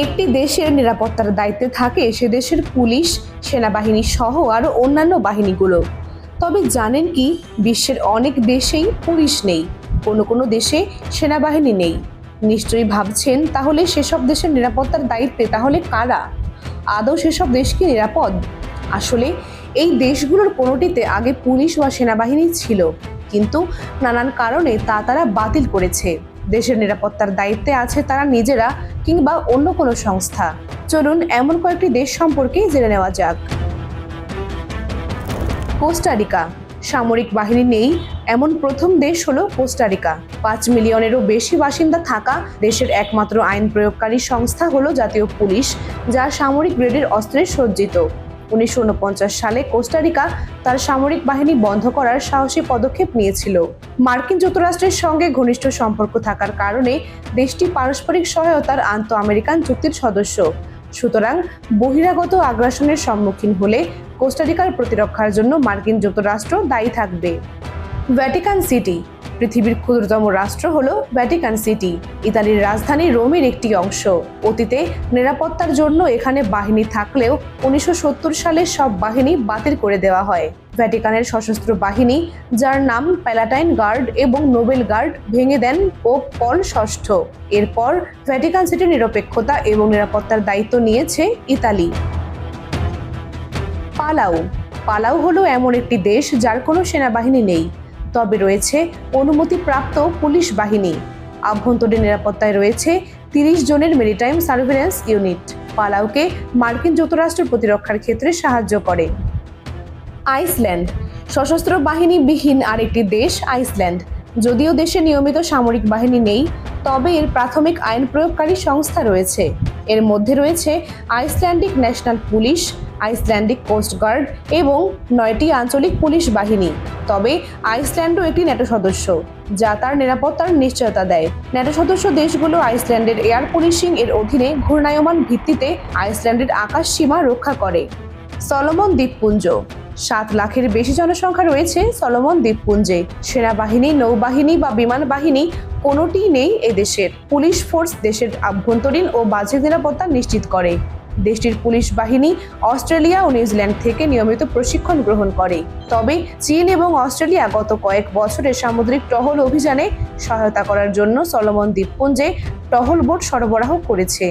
একটি দেশের নিরাপত্তার দায়িত্বে থাকে সে দেশের পুলিশ, সেনাবাহিনী সহ আরও অন্যান্য বাহিনীগুলো। তবে জানেন কি, বিশ্বের অনেক দেশেই পুলিশ নেই, কোনো কোনো দেশে সেনাবাহিনী নেই। নিশ্চয়ই ভাবছেন, তাহলে সেসব দেশের নিরাপত্তার দায়িত্বে তাহলে কারা? আদৌ সেসব দেশ কি নিরাপদ? আসলে, এই দেশগুলোর কোনোটিতে আগে পুলিশ বা সেনাবাহিনী ছিল, কিন্তু নানান কারণে তা তারা বাতিল করেছে। দেশের নিরাপত্তার দায়িত্বে আছে তারা নিজেরা কিংবা অন্য কোনো সংস্থা। চলুন এমন কয়েকটি দেশ সম্পর্কে জেনে নেওয়া যাক। কোস্টারিকা সামরিক বাহিনী নেই, এমন প্রথম দেশ হলো কোস্টারিকা পাঁচ মিলিয়নেরও বেশি বাসিন্দা থাকা দেশের একমাত্র আইন প্রয়োগকারী সংস্থা হলো জাতীয় পুলিশ, যা সামরিক গ্রেডের অস্ত্রে সজ্জিত। উনিশশো উনপঞ্চাশ সালে কোস্টারিকা তার সামরিক বাহিনী বন্ধ করার সাহসী পদক্ষেপ নিয়েছিল। মার্কিন যুক্তরাষ্ট্রের সঙ্গে ঘনিষ্ঠ সম্পর্ক থাকার কারণে দেশটি পারস্পরিক সহায়তার আন্তঃ আমেরিকান চুক্তির সদস্য। সুতরাং বহিরাগত আগ্রাসনের সম্মুখীন হলে কোস্টারিকার প্রতিরক্ষার জন্য মার্কিন যুক্তরাষ্ট্র দায়ী থাকবে। ভ্যাটিকান সিটি পৃথিবীর ক্ষুদ্রতম রাষ্ট্র হল ভ্যাটিকান সিটি ইতালির রাজধানী রোমের একটি অংশ। অতীতে নিরাপত্তার জন্য এখানে বাহিনী থাকলেও উনিশশো সালে সব বাহিনী বাতিল করে দেওয়া হয়। ভ্যাটিকানের সশস্ত্র বাহিনী, যার নাম প্যালাটাইন গার্ড এবং নোবেল গার্ড ভেঙে দেন পোপ পল ষষ্ঠ। এরপর ভ্যাটিকান সিটির নিরপেক্ষতা এবং নিরাপত্তার দায়িত্ব নিয়েছে ইতালি। পালাউ পালাউ হলো এমন একটি দেশ যার কোনো সেনাবাহিনী নেই। তবে রয়েছে অনুমতিপ্রাপ্ত পুলিশ বাহিনী। আভ্যন্তরীণ নিরাপত্তায় রয়েছে তিরিশ জনের মেরিটাইম সার্ভিলেন্স ইউনিট। পালাউকে মার্কিন যুক্তরাষ্ট্র প্রতিরক্ষার ক্ষেত্রে সাহায্য করে। আইসল্যান্ড। সশস্ত্র বাহিনী বিহীন আরেকটি দেশ, আইসল্যান্ড। যদিও দেশে নিয়মিত সামরিক বাহিনী নেই, তবে এর প্রাথমিক আইন প্রয়োগকারী সংস্থা রয়েছে। এর মধ্যে রয়েছে Icelandic national police, Icelandic coastguard এবং নয়টি আঞ্চলিক পুলিশ বাহিনী। তবে আইসল্যান্ডও একটি ন্যাটো সদস্য, যা তার নিরাপত্তার নিশ্চয়তা দেয়। ন্যাটো সদস্য দেশগুলো আইসল্যান্ডের এয়ার পুলিশিং এর অধীনে ঘূর্ণায়মান ভিত্তিতে আইসল্যান্ডের আকাশ সীমা রক্ষা করে। সলোমন দ্বীপপুঞ্জ সাত লাখের বেশি জনসংখ্যা রয়েছে সলোমন দ্বীপপুঞ্জে। সেনাবাহিনী, নৌবাহিনী বা বিমান বাহিনী কোনোটিই নেই এদেশের। পুলিশ ফোর্স দেশের আভ্যন্তরীণ ও বাহ্যিক নিরাপত্তা নিশ্চিত করে। দেশটির পুলিশ বাহিনী অস্ট্রেলিয়া ও নিউজিল্যান্ড থেকে নিয়মিত প্রশিক্ষণ গ্রহণ করে। তবে চীন এবং অস্ট্রেলিয়া গত কয়েক বছরে সামুদ্রিক টহল অভিযানে সহায়তা করার জন্য সলোমন দ্বীপপুঞ্জে টহল বোট সরবরাহ করেছে।